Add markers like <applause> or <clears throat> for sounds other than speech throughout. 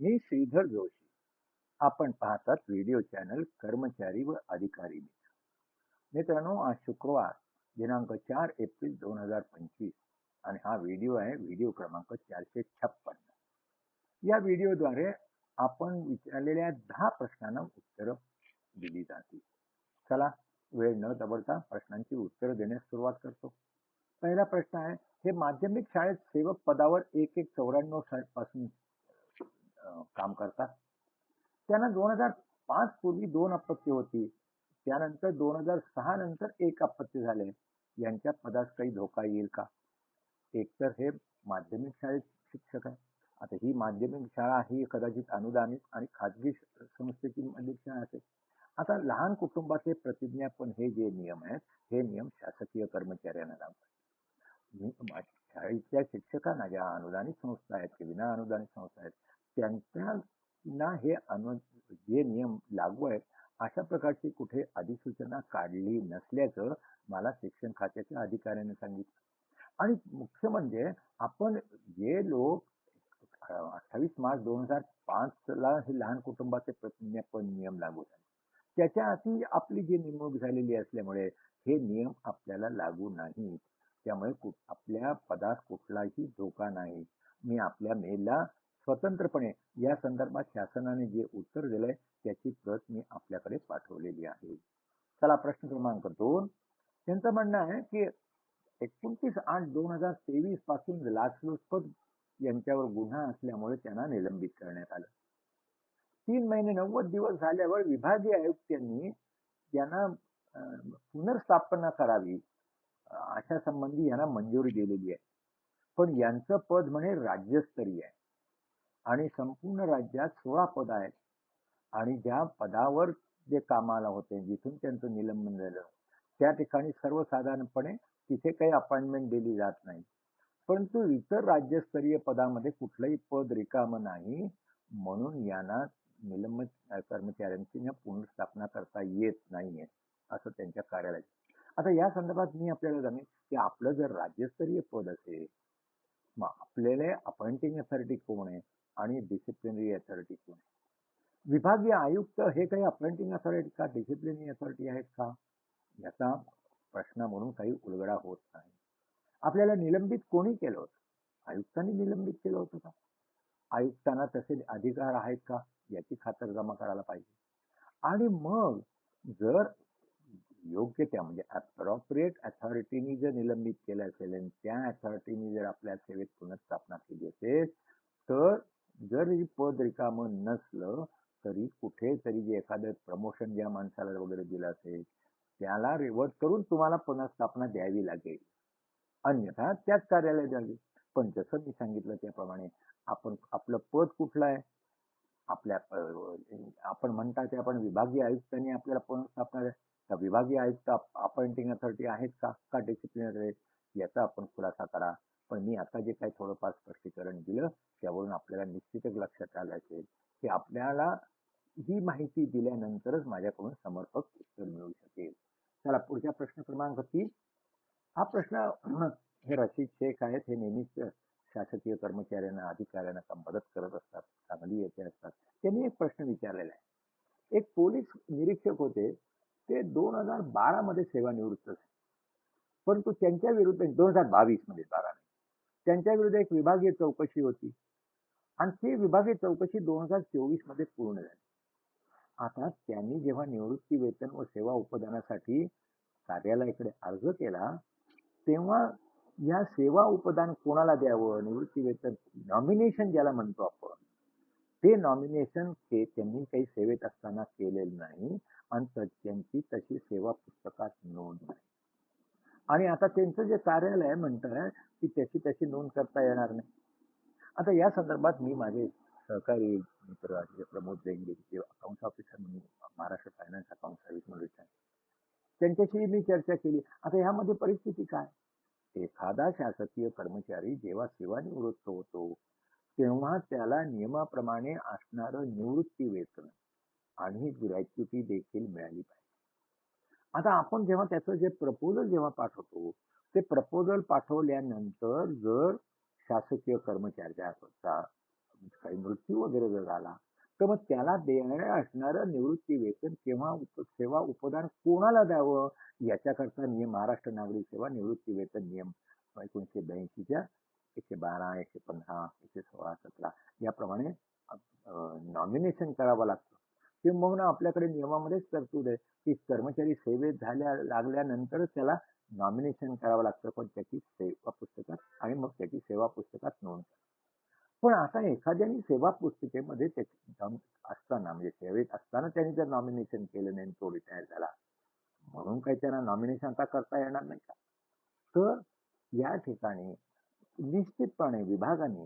मी श्रीधर जोशी. आपण पाहतात video channel कर्मचारी व अधिकारी मित्र. मित्रांनो आज शुक्रवार दिनांक चार एप्रिल दोन हजार पंचवीस आणि हा व्हिडिओ आहे व्हिडिओ क्रमांक चारशे छप्पन्न या व्हिडिओद्वारे आपण विचारलेल्या दहा प्रश्नांना उत्तरं दिली जातील. चला वेळ न दबडता प्रश्नांची उत्तरं देण्यास सुरुवात करतो. पहिला प्रश्न आहे हे माध्यमिक शाळेत सेवक पदावर एक एक चौऱ्याण्णवपासून काम करतात. त्यांना दोन हजार पाच पूर्वी दोन अपत्य होती. त्यानंतर दोन हजार सहा नंतर एक अपत्य झाले. यांच्या पदास काही धोका येईल का? एकतर हे माध्यमिक शाळेत शिक्षक आहे आता ही माध्यमिक शाळा ही कदाचित अनुदानित आणि खाजगी संस्थेची माध्यमिक शाळा असेल. आता लहान कुटुंबाचे प्रतिज्ञापन हे जे नियम आहेत हे नियम शासकीय कर्मचाऱ्यांना लागतात शाळेतल्या शिक्षकांना ज्या अनुदानित संस्था आहेत किंवा विना अनुदानित संस्था आहेत त्यांना हे अनु जे नियम लागू आहेत अशा प्रकारची कुठे अधिसूचना काढली नसल्याचं मला शिक्षण खात्याच्या अधिकाऱ्याने सांगितलं. आणि मुख्य म्हणजे आपण जे लोक अठ्ठावीस मार्च दोन हजार पाच ला हे लहान कुटुंबाचे प्रतिज्ञापन नियम लागू झाले. त्याच्या आधी आपली जी नेमणूक झालेली असल्यामुळे हे नियम आपल्याला लागू नाही त्यामुळे आपल्या पदास कुठलाही धोका नाही. मी आपल्या मेलला स्वतंत्रपणे या संदर्भात शासनाने जे उत्तर दिलंय त्याची प्रत मी आपल्याकडे पाठवलेली आहे. चला प्रश्न क्रमांक दोन. त्यांचं म्हणणं आहे की एकोणतीस आठ दोन हजार तेवीसपासून लाचलुचपत यांच्यावर गुन्हा असल्यामुळे त्यांना निलंबित करण्यात आलं. तीन महिने नव्वद दिवस झाल्यावर विभागीय आयुक्तांनी त्यांना अं, पुनर्स्थापना करावी अशा संबंधी यांना मंजुरी दिलेली आहे. पण यांचं पद म्हणे राज्यस्तरीय आहे. आणि संपूर्ण राज्यात सोळा पद आहेत. आणि ज्या पदावर जे कामाला होते जिथून त्यांचं निलंबन झालं त्या ठिकाणी सर्वसाधारणपणे तिथे काही अपॉइंटमेंट दिली जात नाही. परंतु इतर राज्यस्तरीय पदामध्ये कुठलंही पद रिकामं नाही म्हणून यांना निलंबित कर्मचाऱ्यांची पुनर्स्थापना करता येत नाहीये असं त्यांच्या कार्यालयात. आता या संदर्भात मी आपल्याला जाणेन की आपलं जर राज्यस्तरीय पद असेल मग आपल्याला अपॉइंटिंग अथॉरिटी कोण आहे? आणि डिसिप्लिनरी अथॉरिटी कोण आहे? विभागीय आयुक्त हे काही अपॉइंटिंग अथॉरिटी का डिसिप्लिनरी अथॉरिटी आहेत का? याचा प्रश्न म्हणून काही उलगडा होत नाही. आपल्याला निलंबित कोणी केलं होतं? आयुक्तांनी निलंबित केलं होतं का? आयुक्तांना तसे अधिकार आहेत का? याची खातरजमा करायला पाहिजे. आणि मग जर योग्य त्या म्हणजे अप्रॉप्रिएट अथॉरिटीनी जर निलंबित केलं असेल आणि त्या अथॉरिटीनी जर आपल्या सेवेत पुनर्स्थापना केली असेल तर जरी पद रिकामं नसलं तरी कुठेतरी जे एखादं प्रमोशन ज्या माणसाला वगैरे दिलं असेल त्याला रिवर्ट करून तुम्हाला पुनर्स्थापना द्यावी लागेल. अन्यथा त्याच कार्यालयात द्यावी पण जसं मी सांगितलं त्याप्रमाणे आपण आपलं पद कुठलं आहे? आपल्या आपण म्हणता ते आपण विभागीय आयुक्तांनी आपल्याला पुनर्स्थापना द्या. का विभागीय आयुक्त अपॉइंटिंग अथॉरिटी आहेत का? का डिसिप्लिनरी याचा आपण खुलासा करा. पण मी आता जे काही थोडंफार स्पष्टीकरण दिलं त्यावरून आपल्याला निश्चितच लक्षात आलं असेल की आपल्याला ही माहिती दिल्यानंतरच माझ्याकडून समर्पक उत्तर मिळू शकेल. चला पुढच्या प्रश्न क्रमांक तीन. हा प्रश्न हे रशीद शेख आहेत. हे नेहमीच शासकीय कर्मचाऱ्यांना अधिकाऱ्यांना मदत करत असतात चांगली येते असतात. त्यांनी एक प्रश्न विचारलेला आहे. एक पोलीस निरीक्षक होते. ते दोन हजार बारा मध्ये सेवानिवृत्त झाले. परंतु त्यांच्या विरुद्ध दोन हजार बावीसमध्ये बारा त्यांच्या विरुद्ध एक विभागीय चौकशी होती. आणि ती विभागीय चौकशी दोन हजार चोवीसमध्ये पूर्ण झाली. आता त्यांनी जेव्हा निवृत्ती वेतन व सेवा उपदानासाठी कार्यालयाकडे अर्ज केला तेव्हा या सेवा उपदान कोणाला द्यावं? निवृत्ती वेतन नॉमिनेशन ज्याला म्हणतो आपण. ते नॉमिनेशन ते त्यांनी काही सेवेत असताना केलेलं नाही आणि त्यांची तशी सेवा पुस्तकात नोंद नाही. आणि आता त्यांचं जे कार्यालय म्हणतं की त्याची त्याची नोंद करता येणार नाही. आता या संदर्भात मी माझे सहकारी मित्र प्रमोद जैंगे जे अकाउंट ऑफिसर म्हणून महाराष्ट्र फायनान्स अकाउंट सर्व्हिस म्हणून त्यांच्याशी मी चर्चा केली. आता यामध्ये परिस्थिती काय? एखादा शासकीय कर्मचारी जेव्हा सेवानिवृत्त होतो तेव्हा त्याला नियमाप्रमाणे असणारं निवृत्ती वेतन आणि ग्रॅच्युटी देखील मिळाली पाहिजे. आता आपण जेव्हा त्याचं जे प्रपोजल जेव्हा पाठवतो ते प्रपोजल पाठवल्यानंतर जर शासकीय कर्मचाऱ्याचा म्हणजे काही मृत्यू वगैरे जर झाला तर मग त्याला देणारे असणारं निवृत्ती वेतन किंवा उप सेवा उपदान कोणाला द्यावं? याच्याकरता नियम महाराष्ट्र नागरिक सेवा निवृत्ती वेतन नियम एकोणीसशे ब्याऐंशीच्या एकशे बारा एकशे पंधरा एकशे सोळा सतरा याप्रमाणे नॉमिनेशन करावं लागतं. ते मग ना आपल्याकडे नियमामध्येच तरतूद आहे. की कर्मचारी सेवेत झाल्या लागल्यानंतरच त्याला नॉमिनेशन करावं लागतं. पण त्याची सेवा पुस्तकात आणि मग त्याची सेवा पुस्तकात नोंद पण आता एखाद्याने सेवा पुस्तिकेमध्ये त्याची असताना म्हणजे सेवेत असताना त्यांनी जर नॉमिनेशन केलं नाही तो रिटायर झाला म्हणून काही त्यांना नॉमिनेशन आता करता येणार नाही का? तर या ठिकाणी निश्चितपणे विभागाने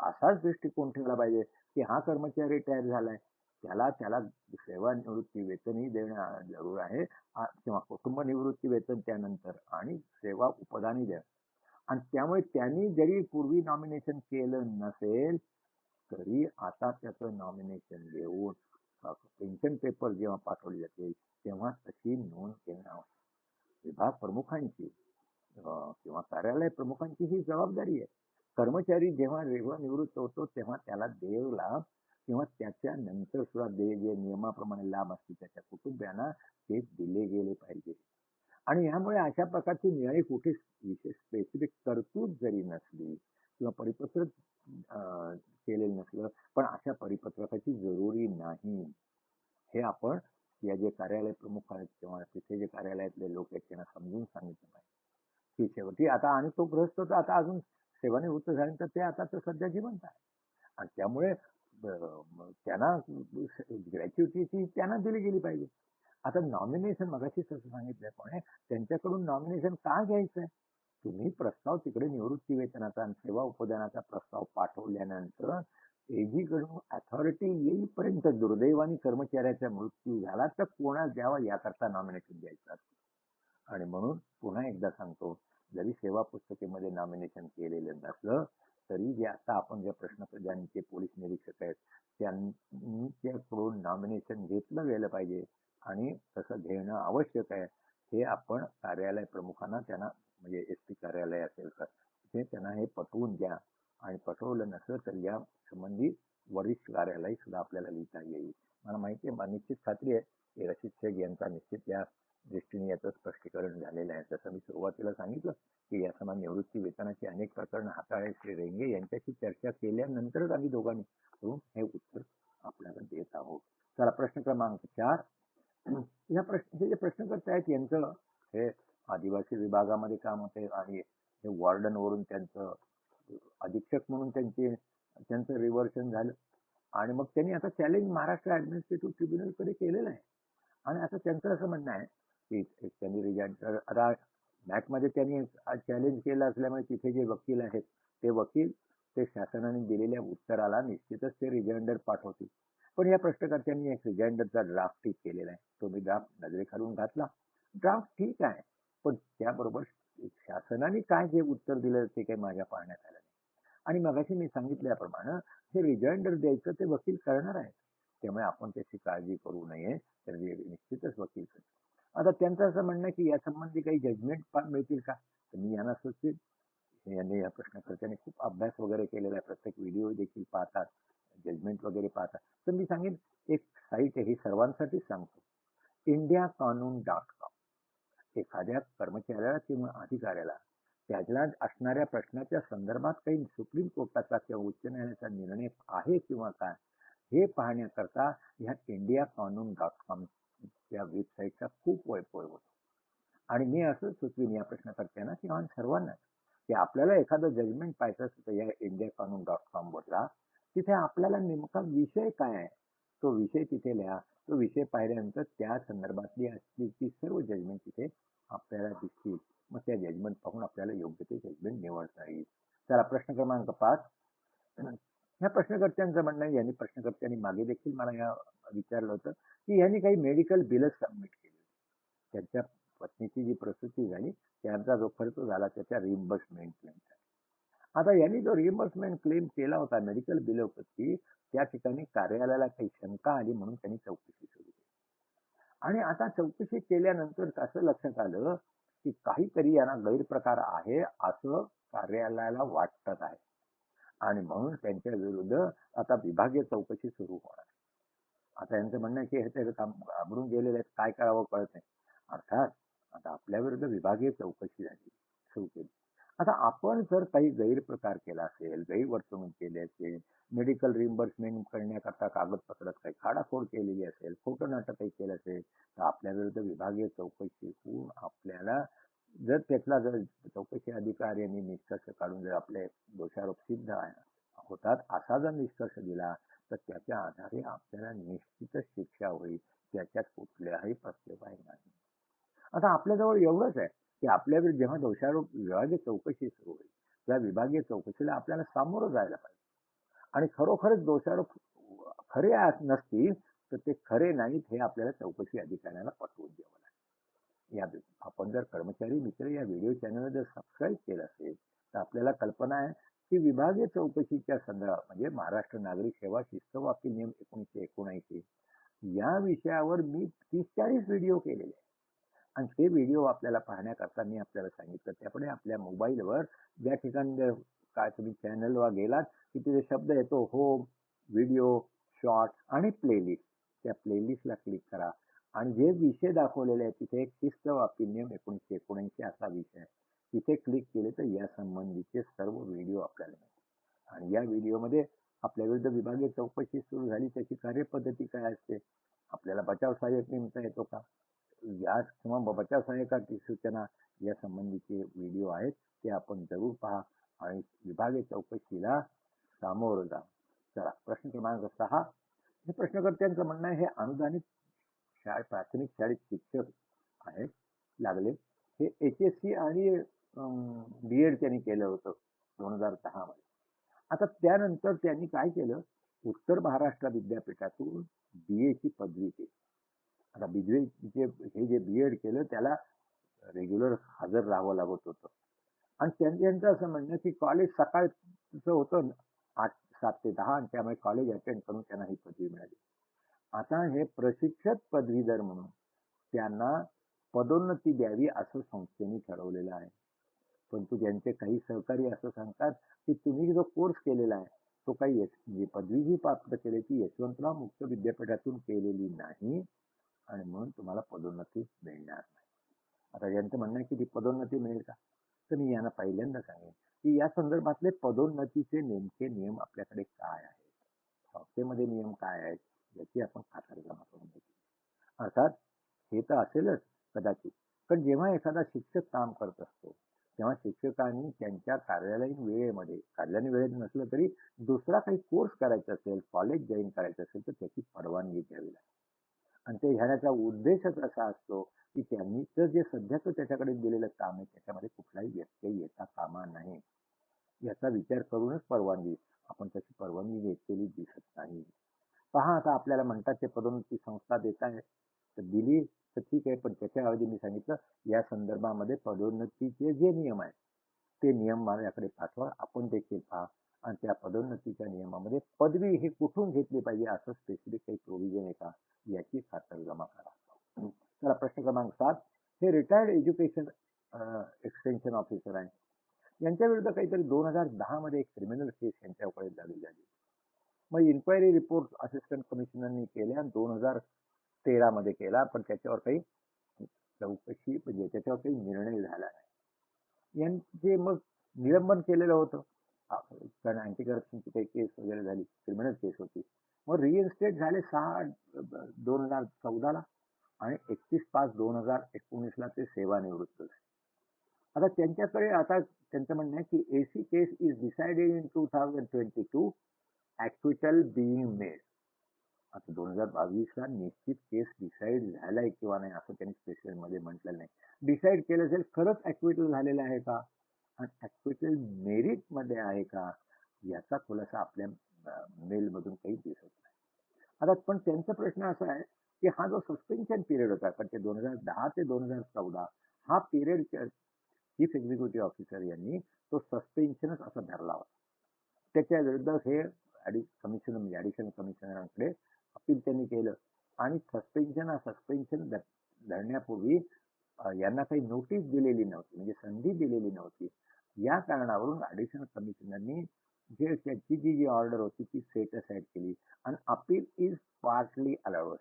असाच दृष्टिकोन ठेवला पाहिजे की हा कर्मचारी रिटायर झालाय. त्याला त्याला सेवानिवृत्ती वेतनही देणं जरूर आहे. किंवा कुटुंब निवृत्ती वेतन त्यानंतर आणि सेवा उपदानही द्या आणि त्यामुळे त्यांनी जरी पूर्वी नॉमिनेशन केलं नसेल तरी आता त्याचं नॉमिनेशन देऊन पेन्शन पेपर जेव्हा पाठवले जाते तेव्हा तशी नोंद घेणं विभाग प्रमुखांची किंवा कार्यालय प्रमुखांची ही जबाबदारी आहे. कर्मचारी जेव्हा निवृत्त होतो तेव्हा त्याला देवला किंवा त्याच्या नंतर सुद्धा दे जे नियमाप्रमाणे लाभ असतील त्याच्या कुटुंबियांना ते दिले गेले पाहिजे. आणि ह्यामुळे अशा प्रकारची न्याय कुठे विशेष स्पेसिफिक तरतूद जरी नसली किंवा परिपत्र केलेलं नसलं पण अशा परिपत्रकाची जरुरी नाही. हे आपण या जे कार्यालय प्रमुख आहेत किंवा तिथे जे कार्यालयातले लोक आहेत त्यांना समजून सांगितलं पाहिजे. की शेवटी आता आणि तो ग्रस्त तर आता अजून सेवानिवृत्त झाल्यानंतर ते आता तर सध्या जिवंत आहे. आणि त्यामुळे त्यांना ग्रॅच्युटी त्यांना दिली गेली पाहिजे. आता नॉमिनेशन मगाशी तसं सांगितल्याप्रमाणे त्यांच्याकडून नॉमिनेशन का घ्यायचंय? तुम्ही प्रस्ताव तिकडे निवृत्ती वेतनाचा आणि सेवा उपदानाचा प्रस्ताव पाठवल्यानंतर एजीकडून अथॉरिटी येईपर्यंत दुर्दैवानी कर्मचाऱ्याचा मृत्यू झाला तर कोणा द्यावा याकरता नॉमिनेशन द्यायचं असतं. आणि म्हणून पुन्हा एकदा सांगतो जरी सेवा पुस्तकेमध्ये नॉमिनेशन केलेलं नसलं तरी जे आता आपण ज्या प्रश्न ज्यांचे पोलीस निरीक्षक आहेत त्यांच्याकडून नॉमिनेशन घेतलं गेलं पाहिजे आणि तसं घेणं आवश्यक आहे. हे आपण कार्यालय प्रमुखांना त्यांना म्हणजे एस पी कार्यालय असेल तर ते त्यांना हे पटवून द्या. आणि पटवलं नसलं तर या संबंधी वरिष्ठ कार्यालय सुद्धा आपल्याला लिहिता येईल. मला माहिती आहे निश्चित खात्री आहे की रशीद शेख यांचा निश्चित या दृष्टीने याचं स्पष्टीकरण झालेलं आहे. जसं मी सुरुवातीला सांगितलं की या समान निवृत्ती वेतनाची अनेक प्रकरणं हाताळे श्री रेंगे यांच्याशी चर्चा केल्यानंतरच आम्ही दोघांनी करून हे उत्तर आपल्याला देत आहोत. चला प्रश्न क्रमांक चार. या प्रश्न हे जे प्रश्नकर्ते आहेत यांचं हे आदिवासी विभागामध्ये काम होते आणि हे वॉर्डन वरून त्यांचं अधीक्षक म्हणून त्यांचे त्यांचं रिव्हर्शन झालं. आणि मग त्यांनी आता चॅलेंज महाराष्ट्र ऍडमिनिस्ट्रेटिव्ह ट्रिब्युनलकडे केलेलं आहे. आणि आता त्यांचं असं म्हणणं आहे की त्यांनी रिजाईन मॅकमध्ये त्यांनी चॅलेंज केलं असल्यामुळे तिथे जे वकील आहेत ते वकील ते शासनाने दिलेल्या उत्तराला निश्चितच ते रिजाइंडर पाठवतील. पण या प्रश्नकर्त्यांनी एक रिजाइंडरचा ड्राफ्ट ठीक केलेला आहे. तो मी ड्राफ्ट नजरेखालून घातला. ड्राफ्ट ठीक आहे. पण त्याबरोबर शासनाने काय जे उत्तर दिलं ते काही माझ्या पाहण्यात आलं नाही. आणि मगाशी मी सांगितल्याप्रमाणे हे रिजाइंडर द्यायचं ते वकील करणार आहेत. त्यामुळे आपण त्याची काळजी करू नये. तर निश्चितच वकील आता त्यांचं असं म्हणणं की यासंबंधी काही जजमेंट मिळतील का? तर मी यांना सुचवीन. यांनी या प्रश्नकर्त्याने खूप अभ्यास वगैरे केलेला आहे. प्रत्येक व्हिडिओ देखील पाहतात. जजमेंट वगैरे पाहतात. तर मी सांगेन एक साईट आहे ही सर्वांसाठी सांगतो. इंडिया कानून डॉट कॉम एखाद्या कर्मचाऱ्याला किंवा अधिकाऱ्याला त्याला असणाऱ्या प्रश्नाच्या संदर्भात काही सुप्रीम कोर्टाचा किंवा उच्च न्यायालयाचा निर्णय आहे किंवा काय हे पाहण्याकरता ह्या इंडिया कानून डॉट कॉम या वेबसाईटचा खूप वैभव होतो. आणि मी असं सुचवीन या प्रश्नकर्त्यांना किंवा सर्वांना की आपल्याला एखादं जजमेंट पाहायचं असेल तर या इंडिया कानून डॉट कॉम वरला तिथे आपल्याला नेमका विषय काय आहे? तो विषय तिथे लिहा. तो विषय पाहिल्यानंतर त्या संदर्भातली असलेली सर्व जजमेंट तिथे आपल्याला दिसतील. मग त्या जजमेंट पाहून आपल्याला योग्य ते जजमेंट निवडता येईल. चला प्रश्न क्रमांक पाच. <clears throat> ह्या प्रश्नकर्त्यांचं म्हणणं यांनी प्रश्नकर्त्यांनी मागे देखील मला या विचारलं होतं की यांनी काही मेडिकल बिलच सबमिट केली त्यांच्या पत्नीची जी प्रसूती झाली त्यांचा जो खर्च झाला त्याच्या रिइम्बर्समेंट क्लेम आता यांनी जो रिइम्बर्समेंट क्लेम केला होता मेडिकल बिल त्या ठिकाणी कार्यालयाला काही शंका आली म्हणून त्यांनी चौकशी सुरू केली. आणि आता चौकशी केल्यानंतर असं लक्षात आलं की काहीतरी यांना गैरप्रकार आहे असं कार्यालयाला वाटत आहे. आणि म्हणून त्यांच्या विरुद्ध आता विभागीय चौकशी सुरू होणार आता यांचं म्हणणं आहे की हे ते काम घाबरून गेलेले आहेत काय करावं कळत नाही. अर्थात आता आपल्या विरुद्ध विभागीय चौकशी झाली सुरू केली. आता आपण जर काही गैरप्रकार केला असेल गैरवर्तणूक केली असेल मेडिकल रिम्बर्समेंट करण्याकरता कागदपत्रात काही खाडाखोड केलेली असेल खोटं नाटक काही केलं असेल तर आपल्या विरुद्ध विभागीय चौकशी होऊन आपल्याला जर त्यातला जर चौकशी अधिकाऱ्यांनी निष्कर्ष काढून जर आपले दोषारोप सिद्ध आहे- होतात असा जर निष्कर्ष दिला तर त्याच्या आधारे आपल्याला निश्चितच शिक्षा होईल त्याच्यात कुठल्याही प्रत्यवाही नाही. आता आपल्याजवळ एवढंच आहे की आपल्यावर जेव्हा दोषारोप विभागीय चौकशी सुरू होईल त्या विभागीय चौकशीला आपल्याला सामोरं जायला पाहिजे. आणि खरोखरच दोषारोप खरे नसतील तर ते खरे नाहीत हे आपल्याला चौकशी अधिकाऱ्यांना पटवून द्यावं लागेल. या आपण जर कर्मचारी मित्र या व्हिडिओ चॅनलला जर सबस्क्राईब केलं असेल तर आपल्याला कल्पना आहे की विभागीय चौकशीच्या संदर्भात म्हणजे महाराष्ट्र नागरिक सेवा शिस्त नियम एकोणीसशे एकोणऐंशी या विषयावर मी तीस चाळीस व्हिडिओ केलेले आहेत. आणि ते व्हिडिओ आपल्याला पाहण्याकरता मी आपल्याला सांगितलं त्यापुढे आपल्या मोबाईलवर ज्या ठिकाणी काय तुम्ही चॅनलवर गेलात की तिथे शब्द येतो होम व्हिडिओ शॉर्ट आणि प्लेलिस्ट त्या प्लेलिस्टला क्लिक करा. आणि जे विषय दाखवलेले आहेत तिथे एक शिस्त वापी नियम एकोणीसशे एकोणऐंशी असा विषय आहे. तिथे क्लिक केले तर या संबंधीचे सर्व व्हिडिओ आपल्याला मिळतील. आणि या व्हिडिओमध्ये आपल्याविरुद्ध विभागीय चौकशी सुरू झाली त्याची कार्यपद्धती काय असते? आपल्याला बचाव सहाय्यक नेमता येतो का? या किंवा बचाव सहाय्यकाची सूचना या संबंधीचे व्हिडिओ आहेत ते आपण जरूर पहा आणि विभागीय चौकशीला सामोरं जा. चला प्रश्न क्रमांक सहा. हे प्रश्नकर्त्यांचं म्हणणं आहे हे अनुदानित शाळा प्राथमिक शाळेत शिक्षक आहेत लागले. हे एच एस सी आणि बी एड त्यांनी केलं होतं दोन हजार दहा मध्ये. आता त्यानंतर त्यांनी काय केलं? उत्तर महाराष्ट्र विद्यापीठातून बी एची पदवी केली. आता बीजे जे हे जे बी एड केलं त्याला रेग्युलर हजर राहावं लागत होतं. आणि त्यांचं असं म्हणणं की कॉलेज सकाळचं होतं आठ सात ते दहा आणि त्यामुळे कॉलेज अटेंड करून त्यांना ही पदवी मिळाली. आता हे प्रशिक्षक पदवीधर म्हणून त्यांना पदोन्नती द्यावी असं संस्थेने ठरवलेलं आहे. परंतु त्यांचे काही सहकारी असं सांगतात की तुम्ही जो कोर्स केलेला आहे तो काही यश म्हणजे पदवी जी प्राप्त केली ती यशवंतराव मुक्त विद्यापीठातून केलेली नाही आणि म्हणून तुम्हाला पदोन्नती मिळणार नाही. आता यांचं म्हणणं आहे की ती पदोन्नती मिळेल का? तर मी यांना पहिल्यांदा सांगेन की या संदर्भातले पदोन्नतीचे नेमके नियम आपल्याकडे काय आहेत? संस्थेमध्ये नियम काय आहेत? याची आपण खातरजमा करून घेतली अर्थात हे तर असेलच कदाचित पण जेव्हा एखादा शिक्षक काम करत असतो तेव्हा शिक्षकांनी त्यांच्या कार्यालयीन वेळेमध्ये कार्यालयीन वेळेत नसलं तरी दुसरा काही कोर्स करायचा असेल कॉलेज जॉईन करायचं असेल तर त्याची परवानगी घ्यावी लागते. आणि ते घेण्याचा उद्देशच असा असतो की त्यांनी तर जे सध्याचं त्याच्याकडे दिलेलं काम आहे त्याच्यामध्ये कुठलाही व्यत्यय येता कामा नाही याचा विचार करूनच परवानगी आपण त्याची परवानगी घेतलेली दिसत नाही. पहा आता आपल्याला म्हणतात ते पदोन्नती संस्था देत आहे. तर दिली तर ठीक आहे पण त्याच्याऐवजी मी सांगितलं या संदर्भामध्ये पदोन्नतीचे जे नियम आहेत ते नियम माझ्याकडे पाठवा आपण देखील पहा. आणि त्या पदोन्नतीच्या नियमामध्ये पदवी ही कुठून घेतली पाहिजे असं स्पेसिफिक काही प्रोव्हिजन आहे का याची खातरजमा करा. चला प्रश्न क्रमांक सात. हे रिटायर्ड एज्युकेशन एक्सटेन्शन ऑफिसर आहे यांच्या विरुद्ध काहीतरी दोन हजार दहा मध्ये एक क्रिमिनल केस यांच्याकडे झाली झाली. मग इन्क्वायरी रिपोर्ट असिस्टंट कमिशनरनी केल्या दोन हजार तेरा मध्ये केला पण त्याच्यावर काही चौकशी म्हणजे त्याच्यावर काही निर्णय झाला नाही. यांचे मग निलंबन केलेलं होतं. कारण अँटी करप्शनची काही केस वगैरे झाली क्रिमिनल केस होती. मग रिइन्स्टेट झाले सहा दोन हजार चौदाला आणि एकतीस पाच दोन हजार एकोणीसला ते सेवानिवृत्त झाले. आता त्यांच्याकडे आता त्यांचं म्हणणं आहे की AC case is decided in two thousand twenty two acquittal being made आता दोन हजार बावीसला निश्चित केस डिसाईड झालाय किंवा नाही असं त्यांनी स्पेशलमध्ये म्हटलेलं नाही. डिसाईड केलं असेल खरंच ऍक्विटल झालेलं आहे का? आणि ऍक्विटल मेरिटमध्ये आहे का? याचा खुलासा आपल्या मेल मधून काही दिसत नाही. आता पण त्यांचा प्रश्न असा आहे की हा जो सस्पेन्शन पिरियड होता कारण ते दोन हजार दहा ते दोन हजार चौदा हा पिरियड चीफ एक्झिक्युटिव्ह ऑफिसर यांनी तो सस्पेन्शनच असा धरला होता. त्याच्या विरुद्ध हे कमिशनर म्हणजे ऍडिशनल कमिशनरांकडे अपील त्यांनी केलं. आणि सस्पेन्शन हा सस्पेन्शन धरण्यापूर्वी यांना काही नोटीस दिलेली नव्हती. म्हणजे संधी दिलेली नव्हती. या कारणावरून ॲडिशनल कमिशनरनी जे त्याची जी जी ऑर्डर होती ती सेट असाइड केली. आणि अपील इज पार्टली अलाउड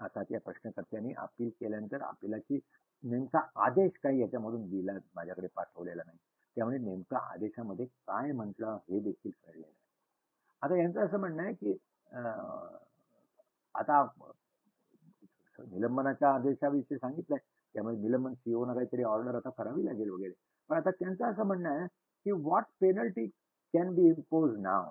आता त्या प्रश्नकर्त्यांनी अपील केल्यानंतर अपिलाची नेमका आदेश काही याच्यामधून दिला माझ्याकडे पाठवलेला नाही. त्यामुळे नेमका आदेशामध्ये काय म्हटलं हे देखील कळलेलं आहे आता यांचं असं म्हणणं आहे की आता निलंबनाच्या आदेशाविषयी सांगितलंय. त्यामुळे निलंबन सीओनं काहीतरी ऑर्डर आता करावी लागेल वगैरे. पण आता त्यांचं असं म्हणणं आहे की what penalty can be impose नाव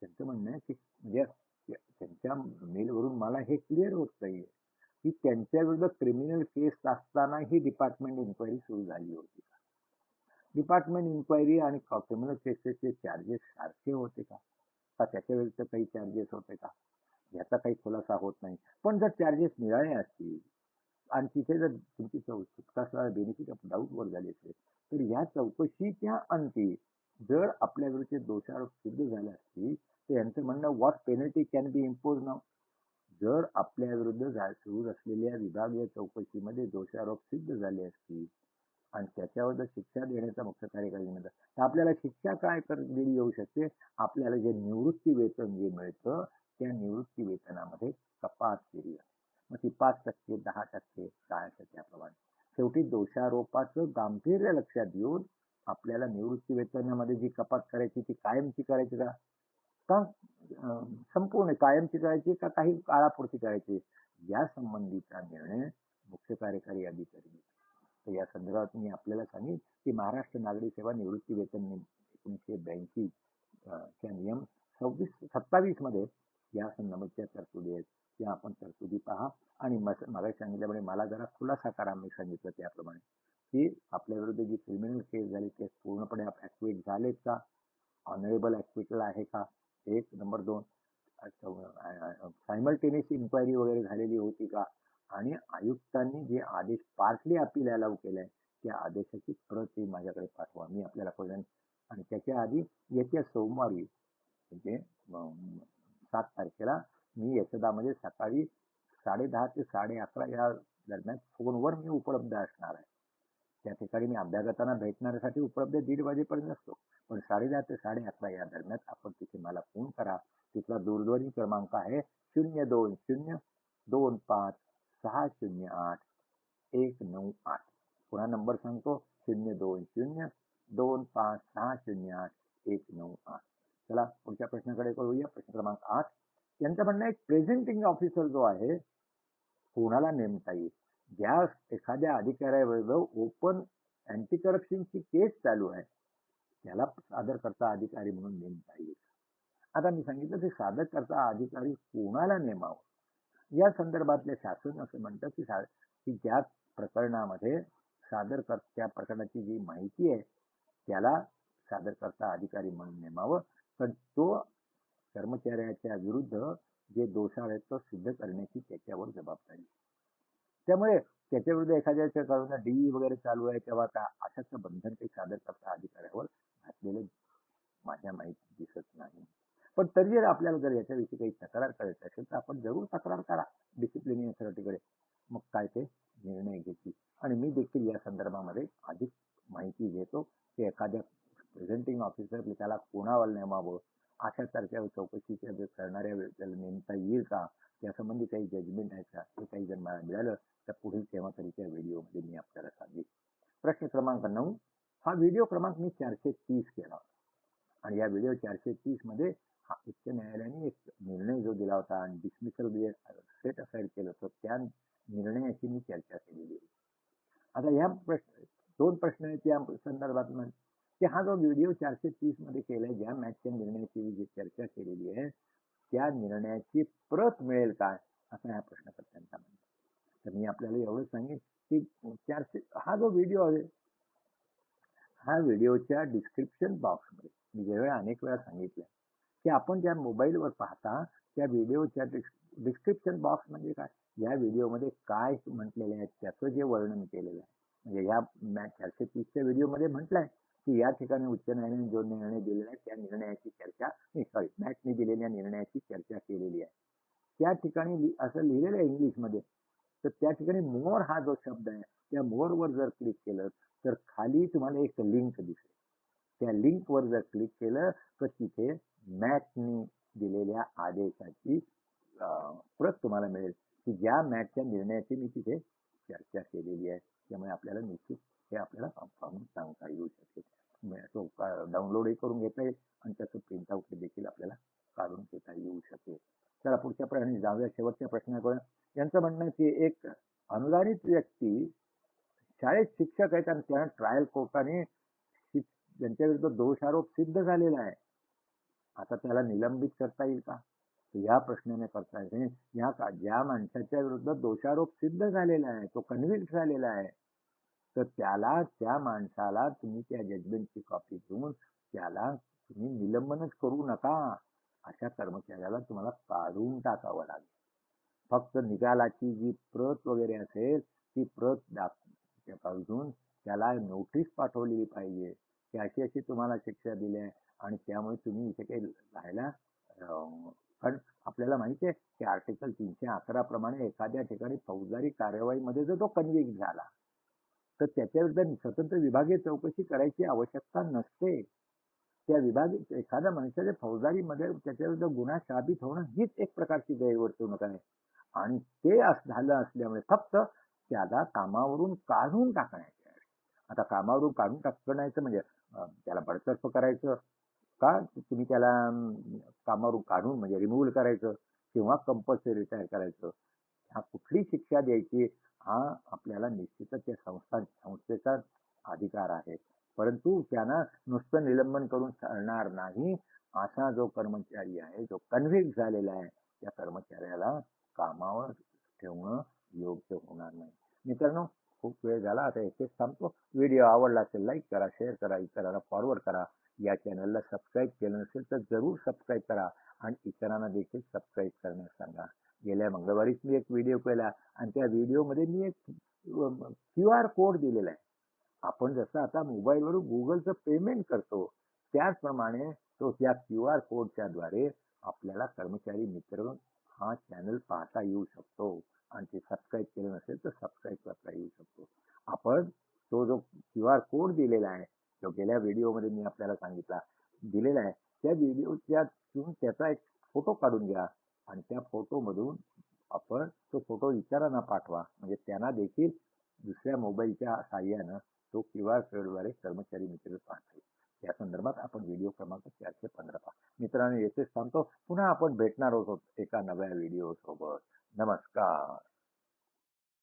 त्यांचं म्हणणं आहे की म्हणजे त्यांच्या मेलवरून मला हे क्लिअर होत नाहीये की त्यांच्या विरुद्ध क्रिमिनल केस असताना ही डिपार्टमेंट इन्क्वायरी सुरू झाली होती का? डिपार्टमेंट इन्क्वायरी आणि क्रिमिनल केसेसचे चार्जेस सारखे होते का? का त्याच्या विरुद्ध काही चार्जेस होते का? याचा काही खुलासा होत नाही. पण जर चार्जेस मिळाले असतील आणि तिथे जर तुमची सुटका बेनिफिट ऑफ डाऊट वर झाली असेल तर या चौकशीच्या अंती जर आपल्याकडचे दोषारोप सिद्ध झाले असतील तर यांचं म्हणणं what penalty can be impose नाव जर आपल्या विरुद्ध सुरू असलेल्या विभागीय चौकशीमध्ये दोषारोप सिद्ध झाले असतील आणि त्याच्यावर शिक्षा देण्याचा मुख्य कार्यकारी म्हणतात तर आपल्याला शिक्षा काय कर दिली येऊ शकते? आपल्याला जे निवृत्ती वेतन जे मिळतं त्या निवृत्ती वेतनामध्ये कपात केली मग ती पाच टक्के दहा टक्के काय असेल त्याप्रमाणे शेवटी दोषारोपाचं गांभीर्य लक्षात घेऊन आपल्याला निवृत्ती वेतनामध्ये जी कपात करायची ती कायमची करायची का? का संपूर्ण कायमची करायची का काही काळापुरती करायची? या संबंधीचा निर्णय मुख्य कार्यकारी अधिकारी तर या संदर्भात मी आपल्याला सांगेन की महाराष्ट्र नागरी सेवा निवृत्ती वेतन एकोणीसशे ब्याऐंशी च्या नियम सव्वीस सत्तावीसमध्ये या संदर्भाच्या तरतुदी आहेत त्या आपण तरतुदी पहा. आणि मला सांगितल्यामुळे मला जरा खुलासा करा मी सांगितलं त्याप्रमाणे की आपल्याविरुद्ध जी क्रिमिनल केस झाली ते पूर्णपणे ऍक्टिवेट झालेत का? ऑनरेबल ॲक्टिवेटला आहे का? एक नंबर दोन सायमल्टेनियस इन्क्वायरी वगैरे झालेली होती का? आणि आयुक्तांनी जे आदेश पार्टली अपील अलाव केलाय त्या आदेशाची प्रत माझ्याकडे पाठवा. मी आपल्याला कळेन आणि त्याच्या आधी येत्या सोमवारी म्हणजे सात तारखेला मी यशोदामध्ये म्हणजे सकाळी साडेदहा ते साडे अकरा या दरम्यान फोनवर मी उपलब्ध असणार आहे. त्या ठिकाणी मी अभ्यागतांना भेटण्यासाठी उपलब्ध दीड वाजेपर्यंत असतो. पण साडेदहा ते साडे अकरा या दरम्यान आपण तिथे मला फोन करा. तिथला दूरध्वनी क्रमांक आहे शून्य दोन शून्य दोन पाच सहा शून्य आठ एक नऊ आठ. पुन्हा नंबर सांगतो शून्य दोन शून्य दोन पाच सहा शून्य आठ एक नऊ आठ. चला पुढच्या प्रश्नाकडे करूया प्रश्न क्रमांक आठ. यांचं म्हणणं एक प्रेझेंटिंग ऑफिसर जो आहे कोणाला नेमता येईल? ज्या एखाद्या अधिकाऱ्याविरुद्ध ओपन अँटी करप्शनची केस चालू आहे त्याला सादर करता अधिकारी म्हणून नेमता येईल. आता मी सांगितलं की सादर करता अधिकारी कोणाला नेमावं? या संदर्भातले शासन असं म्हणतं की की ज्या प्रकरणामध्ये सादर कर त्या प्रकरणाची जी माहिती आहे त्याला सादर करता अधिकारी म्हणून नेमावं. तर तो कर्मचाऱ्याच्या विरुद्ध जे दोषाळ आहेत तो सिद्ध करण्याची त्याच्यावर जबाबदारी त्यामुळे त्याच्या विरुद्ध एखाद्याच्या कारण डी वगैरे चालू आहे तेव्हा का अशाचं बंधन काही सादर करता अधिकाऱ्यावर घातलेलं माझ्या माहिती दिसत नाही. पण तरी जर आपल्याला जर याच्याविषयी काही तक्रार करायची असेल तर आपण जरूर तक्रार करा डिसिप्लिन अथॉरिटीकडे मग काय ते निर्णय घेतील. आणि मी देखील या संदर्भामध्ये अधिक माहिती घेतो की एखाद्या प्रेझेंटिंग ऑफिसर त्याला कोणावर नेमावं अशा सारख्या चौकशीच्या करणाऱ्या त्याला नेमता येईल का? यासंबंधी काही जजमेंट आहेत का? हे काही जर मला मिळालं तर पुढील केव्हा तरीच्या व्हिडिओमध्ये मी आपल्याला सांगेन. प्रश्न क्रमांक नऊ. हा व्हिडिओ क्रमांक मी चारशे तीस केला आणि या व्हिडिओ चारशे तीसमध्ये हा उच्च न्यायालयाने एक निर्णय जो दिला होता आणि डिसमिसल सेट असाइड केलं होतं त्या निर्णयाची मी चर्चा केलेली होती. आता या प्रश्न दोन प्रश्न आहेत या संदर्भात. की हा जो व्हिडिओ चारशे तीसमध्ये केलाय ज्या मॅचच्या निर्णयाची जी चर्चा केलेली आहे त्या निर्णयाची प्रत मिळेल काय? असा ह्या प्रश्नकर्त्यांचा म्हणतो तर मी आपल्याला एवढं सांगेन की चारशे हा जो व्हिडिओ आहे हा व्हिडिओच्या डिस्क्रिप्शन बॉक्समध्ये मी ज्यावेळेला अनेक वेळा सांगितलं की आपण ज्या मोबाईलवर पाहता त्या व्हिडिओच्या डिस्क्रिप्शन बॉक्स म्हणजे काय? या व्हिडिओमध्ये काय म्हटलेले आहे त्याचं जे वर्णन केलेलं आहे. म्हणजे या मॅच चारशे तीसच्या व्हिडिओमध्ये म्हटलंय की या ठिकाणी उच्च न्यायालयाने जो निर्णय दिलेला आहे त्या निर्णयाची चर्चा सॉरी मॅटने दिलेल्या निर्णयाची चर्चा केलेली आहे. त्या ठिकाणी असं लिहिलेलं आहे इंग्लिशमध्ये. तर त्या ठिकाणी मोर हा जो शब्द आहे त्या मोरवर जर क्लिक केलं तर खाली तुम्हाला एक लिंक दिसेल. त्या लिंकवर जर क्लिक केलं तर तिथे मॅटनी दिलेल्या आदेशाची प्रत तुम्हाला मिळेल. की ज्या मॅटच्या निर्णयाची मी तिथे चर्चा केलेली आहे त्यामुळे आपल्याला निश्चित हे आपल्याला सांगता येऊ शकेल. म्हणजे तो डाउनलोडही करून घेता येईल आणि त्याचं प्रिंटआउट देखील आपल्याला काढून घेता येऊ शकेल. चला पुढच्या प्रश्न जाऊया. शेवटच्या प्रश्नाकडे. यांचं म्हणणं आहे की एक अनुदानित व्यक्ती शाळेत शिक्षक आहेत आणि त्या ट्रायल कोर्टाने त्यांच्याविरुद्ध विरुद्ध दोषारोप सिद्ध झालेला आहे. आता त्याला निलंबित करता येईल का? या प्रश्नाने करता येईल. या का ज्या माणसाच्या विरुद्ध दोषारोप सिद्ध झालेला आहे तो कन्व्हिन्स झालेला आहे तर त्याला त्या माणसाला तुम्ही त्या जजमेंटची कॉपी घेऊन त्याला तुम्ही निलंबनच करू नका. अशा कर्मचाऱ्याला तुम्हाला काढून टाकावं लागेल. फक्त निकालाची जी प्रत वगैरे असेल ती प्रत दाख त्याला नोटीस पाठवलेली पाहिजे. की अशी अशी तुम्हाला शिक्षा दिली आहे आणि त्यामुळे तुम्ही इथे काही राहायला पण कारण आपल्याला माहिती आहे की आर्टिकल तीनशे अकरा प्रमाणे एखाद्या ठिकाणी फौजदारी कार्यवाहीमध्ये जर तो कन्व्हिक्ट झाला तर त्याच्याविरुद्ध स्वतंत्र विभागीय चौकशी करायची आवश्यकता नसते. त्या विभाग एखाद्या मनुष्याच्या फौजदारीमध्ये त्याच्याविरुद्ध गुन्हा साबित होणं हीच एक प्रकारची गैरवर्तणूक आहे. आणि ते झालं असल्यामुळे फक्त त्याला कामावरून काढून टाकण्याचे आहे. आता कामावरून काढून टाकण्याचं म्हणजे त्याला बडतर्फ करायचं का? तुम्ही त्याला कामावरून काढून म्हणजे रिमूव्ह करायचं किंवा कंपल्सरी रिटायर करायचं? ह्या कुठली शिक्षा द्यायची? हा आपल्याला निश्चितच या संस्था संस्थेचा अधिकार आहे. परंतु त्यांना नुसतं निलंबन करून चालणार नाही असा जो कर्मचारी आहे जो कन्व्हिक्ट झालेला आहे त्या कर्मचाऱ्याला कामावर ठेवणं योग्य होणार नाही. मित्रांनो खूप वेळ झाला आता येथेच थांबतो. व्हिडिओ आवडला असेल लाईक करा शेअर करा इतरांना फॉरवर्ड करा. या चॅनलला सबस्क्राईब केलं नसेल तर जरूर सबस्क्राईब करा आणि इतरांना देखील सबस्क्राईब करण्यास सांगा. गेल्या मंगळवारीच मी एक व्हिडिओ केला आणि त्या व्हिडिओमध्ये मी एक क्यू आर कोड दिलेला आहे. आपण जसं आता मोबाईलवरून गुगलचं पेमेंट करतो त्याचप्रमाणे तो त्या क्यू आर कोडच्या द्वारे आपल्याला कर्मचारी मित्र हा चॅनल पाहता येऊ शकतो आणि ते सबस्क्राईब केलं नसेल तर सबस्क्राईब करता येऊ शकतो. आपण तो जो क्यू आर कोड दिलेला आहे जो गेल्या व्हिडिओमध्ये मी आपल्याला सांगितला दिलेला आहे त्या व्हिडिओच्या त्याचा एक फोटो काढून घ्या. आणि त्या फोटोमधून आपण तो फोटो इतरांना पाठवा. म्हणजे त्यांना देखील दुसऱ्या मोबाईलच्या साह्यानं तो क्यू आर कोडद्वारे कर्मचारी मित्र पाहता येईल या संदर्भात आपण व्हिडिओ क्रमांक चारशे पंधरा पहा. मित्रांनो येथेच थांबतो. पुन्हा आपण भेटणार आहोत एका नव्या व्हिडिओ सोबत. नमस्कार.